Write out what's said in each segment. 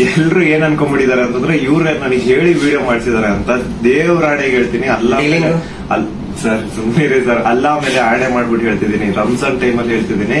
ಎಲ್ರು ಏನ್ ಅನ್ಕೊಂಡ್ಬಿಟ್ಟಿದ್ದಾರೆ ಅಂತಂದ್ರೆ ಇವ್ರ ನನಗೆ ಹೇಳಿ ವಿಡಿಯೋ ಮಾಡಿಸಿದಾರೆ ಅಂತ ದೇವ್ರ ಆಣೆಗೆ ಹೇಳ್ತೀನಿ. ಅಲ್ಲ? ಅಲ್ ಸರ್ ಸುಮ್ಮನೆ ಸರ್. ಅಲ್ಲ ಮೇಲೆ ಆಣೆ ಮಾಡ್ಬಿಟ್ಟು ಹೇಳ್ತಿದ್ದೀನಿ. ರಂಜಾನ್ ಟೈಮ್ ಅಲ್ಲಿ ಹೇಳ್ತಿದ್ದೀನಿ.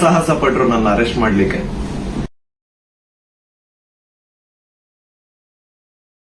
ಸಾಹಸ ಪಟ್ರು ನನ್ನ ಅರೆಸ್ಟ್ ಮಾಡ್ಲಿಕ್ಕೆ.